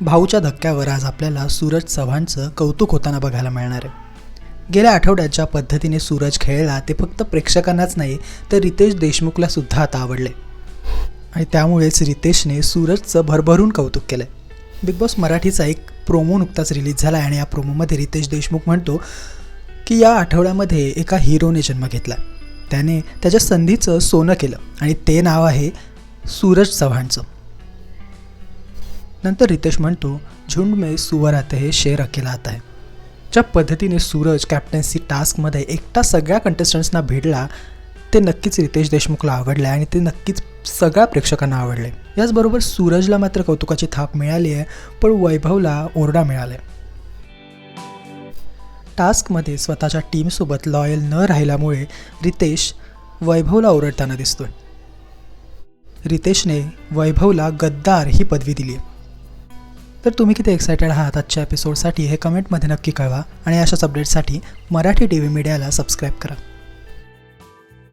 भाऊच्या धक्क्यावर आज आपल्याला सूरज चव्हाणचं कौतुक होताना बघायला मिळणार आहे. गेल्या आठवड्याच्या पद्धतीने सूरज खेळला ते फक्त प्रेक्षकांनाच नाही तर रितेश देशमुखला सुद्धा आता आवडले. आणि त्यामुळेच रितेशने सूरजचं भरभरून कौतुक केलं बिग बॉस मराठीचा एक प्रोमो नुकताच रिलीज झाला आहे आणि या प्रोमोमध्ये रितेश देशमुख म्हणतो की या आठवड्यामध्ये एका हिरोने जन्म घेतला. त्याने त्याच्या संधीचं सोनं केलं आणि ते नाव आहे सूरज चव्हाणचं. नंतर रितेश म्हणतो झुंड में सुवर आते हे शेर अकेला आता आहे ज्या पद्धतीने सूरज कॅप्टन्सी टास्कमध्ये एकटा सगळ्या कंटेस्टंट्सना भिडला ते नक्कीच रितेश देशमुखला आवडले आणि ते नक्कीच सगळ्या प्रेक्षकांना आवडले. याचबरोबर सूरजला मात्र कौतुकाची थाप मिळाली आहे पण वैभवला ओरडा मिळाला आहे टास्कमध्ये स्वतःच्या टीमसोबत लॉयल न राहिल्यामुळे रितेश वैभवला ओरडताना दिसतोय. रितेशने वैभवला गद्दार ही पदवी दिली आहे तर तुम्ही किती एक्सायटेड आहात आजच्या एपिसोडसाठी हे कमेंटमध्ये नक्की कळवा आणि अशाच अपडेटसाठी मराठी टी व्ही मीडियाला सबस्क्राईब करा.